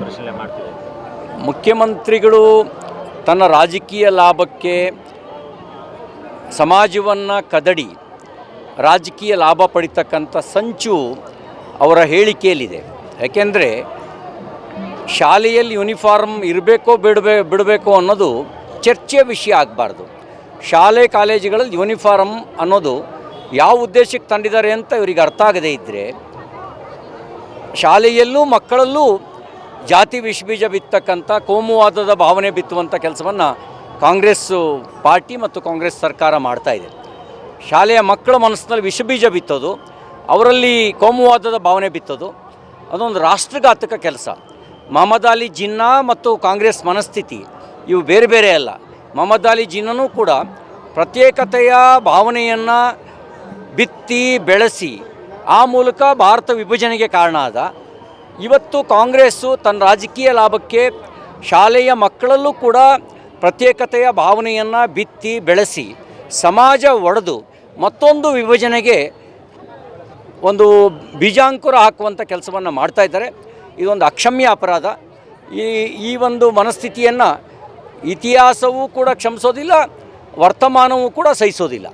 ಪರಿಶೀಲನೆ ಮಾಡ್ತೀವಿ ಮುಖ್ಯಮಂತ್ರಿಗಳು ತನ್ನ ರಾಜಕೀಯ ಲಾಭಕ್ಕೆ ಸಮಾಜವನ್ನು ಕದಡಿ, ರಾಜಕೀಯ ಲಾಭ ಪಡಿತಕ್ಕಂಥ ಸಂಚು ಅವರ ಹೇಳಿಕೆಯಲ್ಲಿದೆ. ಯಾಕೆಂದರೆ, ಶಾಲೆಯಲ್ಲಿ ಯೂನಿಫಾರ್ಮ್ ಇರಬೇಕೋ ಬಿಡಬೇ, ಬಿಡಬೇಕು ಅನ್ನೋದು ಚರ್ಚೆಯ ವಿಷಯ ಆಗಬಾರ್ದು. ಶಾಲೆ, ಕಾಲೇಜುಗಳಲ್ಲಿ ಯೂನಿಫಾರ್ಮ್ ಅನ್ನೋದು ಯಾವ ಉದ್ದೇಶಕ್ಕೆ ತಂದಿದ್ದಾರೆ ಅಂತ ಇವರಿಗೆ ಅರ್ಥ ಆಗದೇ ಇದ್ದರೆ ಶಾಲೆಯಲ್ಲೂ ಮಕ್ಕಳಲ್ಲೂ ಜಾತಿ ವಿಷಬೀಜ ಬಿತ್ತಕ್ಕಂಥ ಕೋಮುವಾದದ ಭಾವನೆ ಬಿತ್ತುವಂಥ ಕೆಲಸವನ್ನು ಕಾಂಗ್ರೆಸ್ಸು ಪಾರ್ಟಿ ಮತ್ತು ಕಾಂಗ್ರೆಸ್ ಸರ್ಕಾರ ಮಾಡ್ತಾ ಇದೆ. ಶಾಲೆಯ ಮಕ್ಕಳ ಮನಸ್ಸಿನಲ್ಲಿ ವಿಷಬೀಜ ಬಿತ್ತೋದು, ಅವರಲ್ಲಿ ಕೋಮುವಾದದ ಭಾವನೆ ಬಿತ್ತೋದು, ಅದೊಂದು ರಾಷ್ಟ್ರಘಾತಕ ಕೆಲಸ. ಮಹಮ್ಮದ್ ಅಲಿ ಜಿನ್ನಾ ಮತ್ತು ಕಾಂಗ್ರೆಸ್ ಮನಸ್ಥಿತಿ ಇವು ಬೇರೆ ಬೇರೆ ಅಲ್ಲ. ಮಹಮ್ಮದ್ ಅಲಿ ಜಿನ್ನನೂ ಕೂಡ ಪ್ರತ್ಯೇಕತೆಯ ಭಾವನೆಯನ್ನು ಬಿತ್ತಿ ಬೆಳೆಸಿ, ಆ ಮೂಲಕ ಭಾರತ ವಿಭಜನೆಗೆ ಕಾರಣ ಆದ ಇವತ್ತು ಕಾಂಗ್ರೆಸ್ಸು ತನ್ನ ರಾಜಕೀಯ ಲಾಭಕ್ಕೆ ಶಾಲೆಯ ಮಕ್ಕಳಲ್ಲೂ ಕೂಡ ಪ್ರತ್ಯೇಕತೆಯ ಭಾವನೆಯನ್ನು ಬಿತ್ತಿ ಬೆಳೆಸಿ ಸಮಾಜ ಒಡೆದು ಮತ್ತೊಂದು ವಿಭಜನೆಗೆ ಒಂದು ಬೀಜಾಂಕುರ ಹಾಕುವಂಥ ಕೆಲಸವನ್ನು ಮಾಡ್ತಾ ಇದ್ದಾರೆ. ಇದೊಂದು ಅಕ್ಷಮ್ಯ ಅಪರಾಧ. ಈ ಈ ಒಂದು ಮನಸ್ಥಿತಿಯನ್ನು ಇತಿಹಾಸವೂ ಕೂಡ ಕ್ಷಮಿಸೋದಿಲ್ಲ, ವರ್ತಮಾನವೂ ಕೂಡ ಸಹಿಸೋದಿಲ್ಲ.